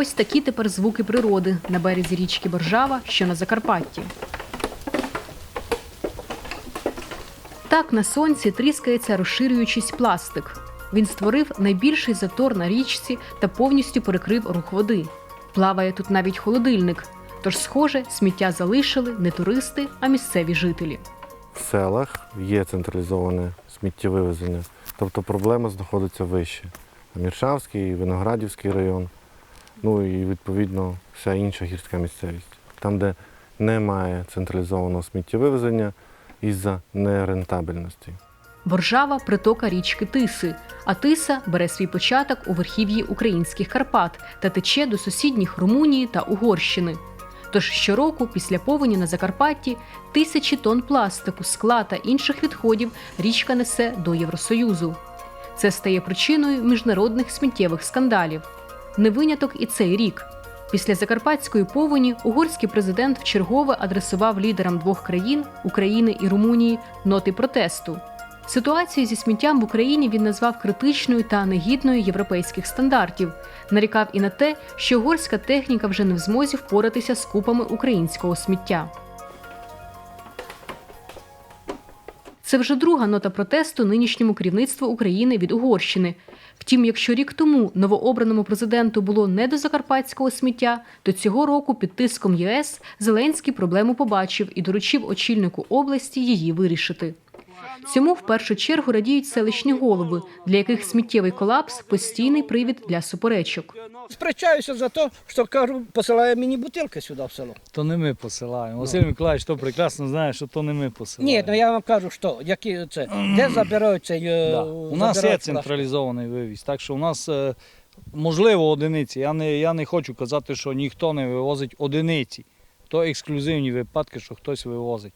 Ось такі тепер звуки природи на березі річки Боржава, що на Закарпатті. Так на сонці тріскається, розширюючись пластик. Він створив найбільший затор на річці та повністю перекрив рух води. Плаває тут навіть холодильник. Тож, схоже, сміття залишили не туристи, а місцеві жителі. В селах є централізоване сміттєвивезення, тобто проблема знаходиться вище. Міршавський, Виноградівський район, ну і відповідно вся інша гірська місцевість. Там, де немає централізованого сміттєвивезення із-за нерентабельності. Боржава притока річки Тиси, а Тиса бере свій початок у верхів'ї українських Карпат та тече до сусідніх Румунії та Угорщини. Тож щороку, після повені на Закарпатті, тисячі тонн пластику, скла та інших відходів річка несе до Євросоюзу. Це стає причиною міжнародних сміттєвих скандалів. Не виняток і цей рік. Після закарпатської повені угорський президент вчергове адресував лідерам двох країн України і Румунії ноти протесту. Ситуацію зі сміттям в Україні він назвав критичною та негідною європейських стандартів. Нарікав і на те, що угорська техніка вже не в змозі впоратися з купами українського сміття. Це вже друга нота протесту нинішньому керівництву України від Угорщини. Втім, якщо рік тому новообраному президенту було не до закарпатського сміття, то цього року під тиском ЄС Зеленський проблему побачив і доручив очільнику області її вирішити. Цьому в першу чергу радіють селищні голови, для яких сміттєвий колапс постійний привід для суперечок. Сперечаюся за те, що кажу, посилає мені бутилки сюди в село. То не ми посилаємо. Василь Миколаївич то прекрасно знає, що то не ми посилаємо. Ні, ну я вам кажу, що які це, де забираються. е, да. У нас є централізований вивіз, так що у нас е, можливо одиниці. Я не, я не хочу казати, що ніхто не вивозить одиниці. То ексклюзивні випадки, що хтось вивозить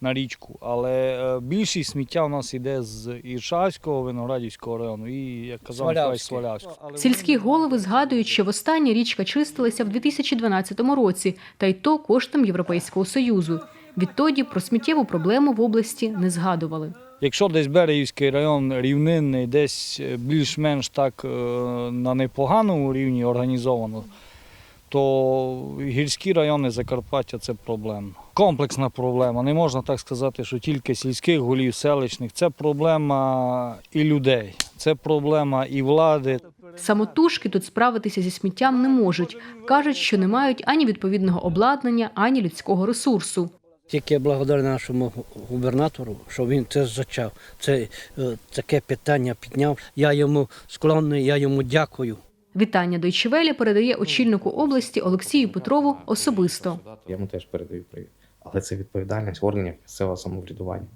на річку. Але е, більшість сміття у нас йде з Іршавського, Виноградівського району і, як казав. Свалявського. Сільські голови згадують, що востаннє річка чистилася в 2012 році, та й то коштом Європейського союзу. Відтоді про сміттєву проблему в області не згадували. Якщо десь Берегівський район рівнинний, десь е, більш-менш так е, на непоганому рівні організовано, то гірські райони Закарпаття це проблема. Комплексна проблема. Не можна так сказати, що тільки сільських голів, селищних. Це проблема і людей, це проблема і влади. Самотужки тут справитися зі сміттям не можуть. кажуть, що не мають ані відповідного обладнання, ані людського ресурсу. Тільки благодаря нашому губернатору, що він це зачав. Це е, таке питання підняв. Я йому склонний, я йому дякую. Вітання Deutsche Welle передає очільнику області Олексію Петрову особисто. Я йому теж передаю привіт. Але це відповідальність органів місцевого самоврядування.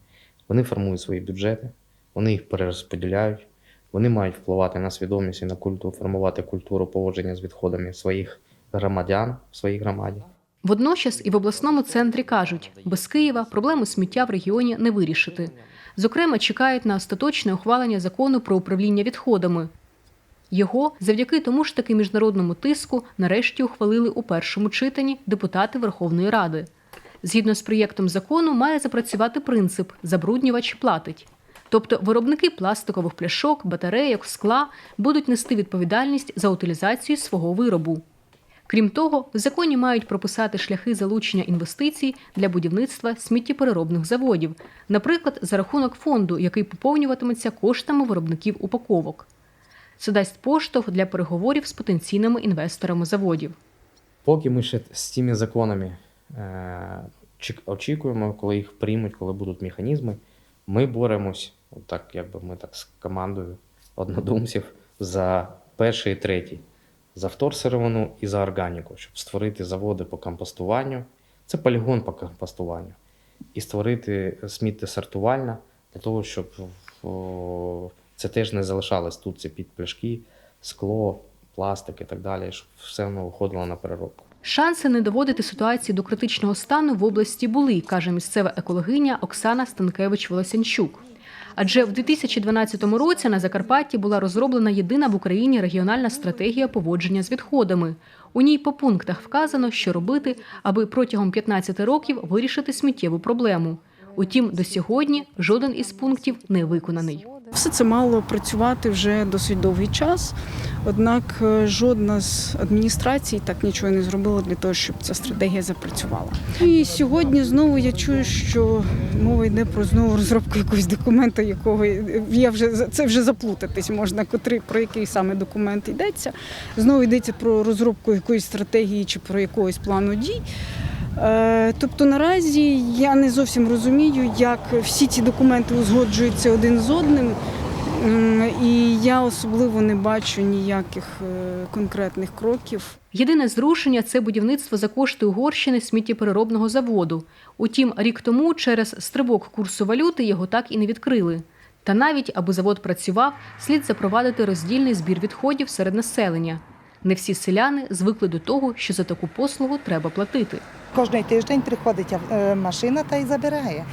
Вони формують свої бюджети, вони їх перерозподіляють, вони мають впливати на свідомість і на культуру, формувати культуру поводження з відходами своїх громадян в своїй громаді. Водночас і в обласному центрі кажуть, без Києва проблему сміття в регіоні не вирішити. Зокрема, чекають на остаточне ухвалення закону про управління відходами. Його завдяки тому ж таки міжнародному тиску нарешті ухвалили у першому читанні депутати Верховної Ради. Згідно з проєктом закону, має запрацювати принцип забруднювач платить. Тобто виробники пластикових пляшок, батарейок, скла будуть нести відповідальність за утилізацію свого виробу. Крім того, в законі мають прописати шляхи залучення інвестицій для будівництва сміттєпереробних заводів, наприклад, за рахунок фонду, який поповнюватиметься коштами виробників упаковок. Це дасть поштовх для переговорів з потенційними інвесторами заводів. Поки ми ще з цими законами е, очікуємо, коли їх приймуть, коли будуть механізми, ми боремось, так якби ми так з командою однодумців, за перший і третій, за вторсировину і за органіку, щоб створити заводи по компостуванню. Це полігон по компостуванню. І створити сміттєсортувальна для того, щоб о, це теж не залишалось тут. Це під пляшки, скло, пластик і так далі, щоб все воно виходило на переробку. Шанси не доводити ситуацію до критичного стану в області були, каже місцева екологиня Оксана Станкевич Волосянчук. Адже в 2012 році на Закарпатті була розроблена єдина в Україні регіональна стратегія поводження з відходами. У ній по пунктах вказано, що робити, аби протягом 15 років вирішити сміттєву проблему. Утім, до сьогодні жоден із пунктів не виконаний. Все це мало працювати вже досить довгий час. Однак е, жодна з адміністрацій так нічого не зробила для того, щоб ця стратегія запрацювала. І сьогодні знову я чую, що мова йде про знову розробку якогось документа, якого я вже це вже заплутатись можна, котрий про який саме документ йдеться. Знову йдеться про розробку якоїсь стратегії чи про якогось плану дій. Е, Тобто наразі я не зовсім розумію, як всі ці документи узгоджуються один з одним, і я особливо не бачу ніяких е, конкретних кроків. Єдине зрушення це будівництво за кошти Угорщини сміттєпереробного заводу. Утім, рік тому через стрибок курсу валюти його так і не відкрили. Та навіть аби завод працював, слід запровадити роздільний збір відходів серед населення. Не всі селяни звикли до того, що за таку послугу треба платити. Кожний тиждень приходить е, машина та й забирає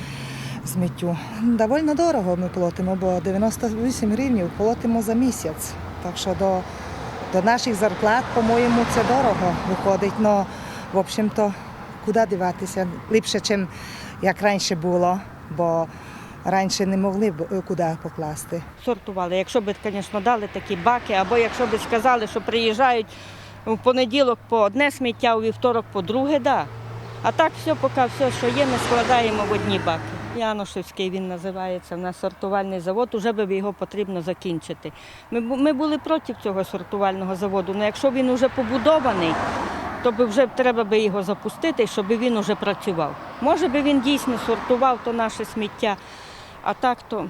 сміттю. Довольно дорого ми платимо, бо 98 гривень платимо за місяць. Так що до, до наших зарплат, по-моєму, це дорого виходить. Ну, в общем-то, куди диватися? Ліпше, ніж як раніше було, бо раніше не могли б е, куди покласти. сортували. Якщо б, звісно, дали такі баки, або якщо б сказали, що приїжджають в понеділок по одне сміття, у вівторок по друге, да. А так все, поки все, що є, ми складаємо в одні баки. Яношевський він називається, у нас сортувальний завод, уже би його потрібно закінчити. Ми, ми були проти цього сортувального заводу, але якщо він вже побудований, то би вже треба би його запустити, щоб він вже працював. Може би він дійсно сортував то наше сміття, а так то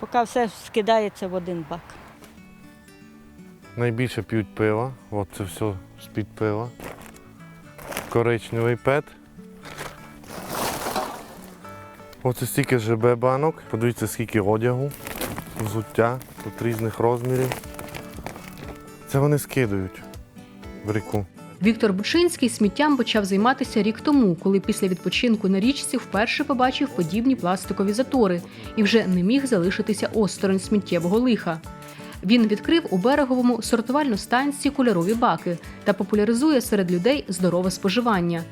поки все скидається в один бак. Найбільше п'ють пива. От це все з-під пива. Коричневий пет. Оце стільки ЖБ банок. Подивіться, скільки одягу, взуття, тут різних розмірів. Це вони скидають в ріку. Віктор Бучинський сміттям почав займатися рік тому, коли після відпочинку на річці вперше побачив подібні пластикові затори і вже не міг залишитися осторонь сміттєвого лиха. Він відкрив у береговому сортувальну станцію кольорові баки та популяризує серед людей здорове споживання.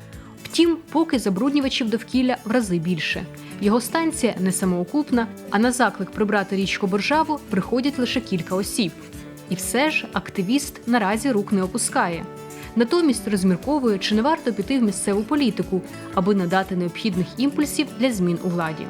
Втім, поки забруднювачів довкілля в рази більше. Його станція не самоокупна, а на заклик прибрати річку Боржаву приходять лише кілька осіб. І все ж активіст наразі рук не опускає. Натомість розмірковує, чи не варто піти в місцеву політику, аби надати необхідних імпульсів для змін у владі.